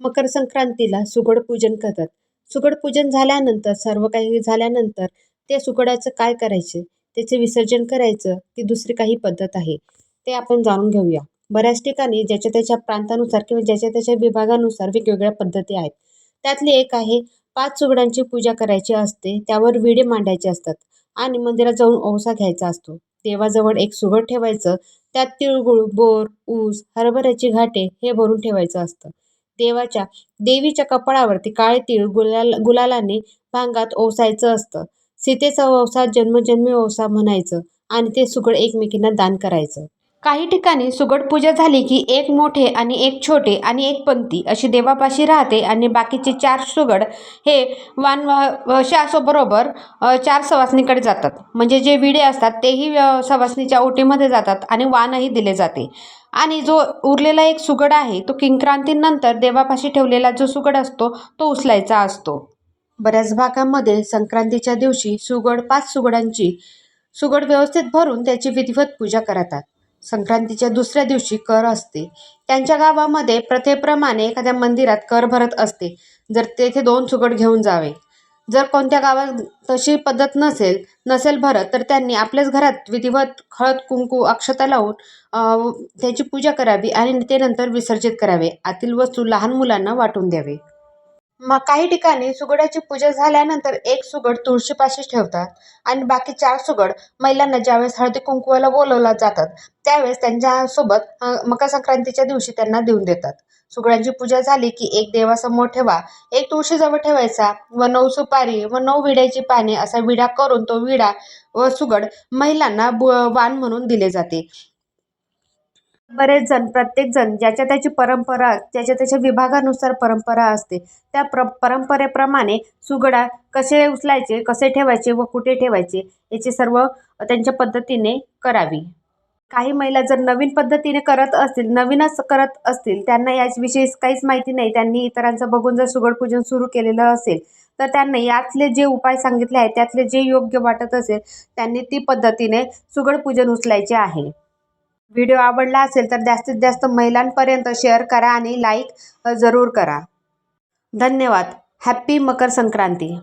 मकर संक्रांतीला सुगड पूजन करतात. सुगड पूजन झाल्यानंतर सर्व काही झाल्यानंतर ते सुगडाचं काय करायचे? त्याचे विसर्जन करायचं की दुसरी काही पद्धत आहे? ते आपण जाणून घेऊया. बऱ्याच ठिकाणी ज्याच्या त्याच्या प्रांतानुसार किंवा ज्याच्या त्याच्या विभागानुसार वेगवेगळ्या पद्धती आहेत. त्यातली एक आहे पाच सुगडांची पूजा करायची असते त्यावर विडे मांडायचे असतात आणि मंदिरात जाऊन ओवसा घ्यायचा असतो. देवाजवळ एक सुगड ठेवायचं त्यात तिळगुळ बोर ऊस हरभऱ्याची घाटे हे भरून ठेवायचं असतं. देवाच्या देवीच्या कपाळावरती काळे तीळ गुलाल गुलालाने भांगात ओसायचं असतं. सीतेचा ओवसा जन्मजन्मी ओवसा म्हणायचं आणि ते सुगड एकमेकींना दान करायचं. काही ठिकाणी सुगड पूजा झाली की एक मोठे आणि एक छोटे आणि एक पंक्ती अशी देवापाशी राहते आणि बाकीचे चार सुगड हे वान बरोबर चार सवासणीकडे जातात. म्हणजे जे विडे असतात तेही सवासणीच्या ओटीमध्ये जातात आणि वानही दिले जाते. आणि जो उरलेला एक सुगड आहे तो किंक्रांतीनंतर देवापाशी ठेवलेला जो सुगड असतो तो उचलायचा असतो. बऱ्याच भागामध्ये संक्रांतीच्या दिवशी सुगड पाच सुगडांची सुगड व्यवस्थित भरून त्याची विधिवत पूजा करतात. संक्रांतीच्या दुसऱ्या दिवशी कर असते. त्यांच्या गावामध्ये प्रथेप्रमाणे एखाद्या मंदिरात कर भरत असते. जर तेथे दोन सुगड घेऊन जावे. जर कोणत्या गावात तशी पद्धत नसेल नसेल भरत तर त्यांनी आपल्याच घरात विधिवत हळद कुंकू अक्षता लावून त्याची पूजा करावी आणि ते नंतर विसर्जित करावे. आतील वस्तू लहान मुलांना वाटून द्यावे. मग काही ठिकाणी सुगडाची पूजा झाल्यानंतर एक सुगड तुळशीपाशी ठेवतात आणि बाकी चार सुगड महिलांना ज्यावेळेस हळदी कुंकवाला बोलवला जातात त्यावेळेस त्यांच्यासोबत मकर संक्रांतीच्या दिवशी त्यांना देऊन देतात. सुगडांची पूजा झाली की एक देवासमोर ठेवा एक तुळशीजवळ ठेवायचा व नऊ सुपारी व नऊ विड्याची पाने असा विडा करून तो विडा व सुगड महिलांना बु वाण म्हणून दिले जाते. बरेच जण प्रत्येक जण ज्याच्या त्याची परंपरा ज्याच्या त्याच्या विभागानुसार परंपरा असते त्या प्र परंपरेप्रमाणे सुगडा कसे उचलायचे कसे ठेवायचे व कुठे ठेवायचे याचे सर्व त्यांच्या पद्धतीने करावी. काही महिला जर नवीन पद्धतीने करत असतील नवीनच करत असतील त्यांना याविषयी काहीच माहिती नाही त्यांनी इतरांचं बघून जर सुगड पूजन सुरू केलेलं असेल तर त्यांना यातले जे उपाय सांगितले आहेत त्यातले जे योग्य वाटत असेल त्यांनी ती पद्धतीने सुगड पूजन उचलायचे आहे. व्हिडिओ आवडला असेल तर जास्तीत जास्त महिलांपर्यंत शेअर करा आणि लाईक जरूर करा. धन्यवाद. हॅप्पी मकर संक्रांती.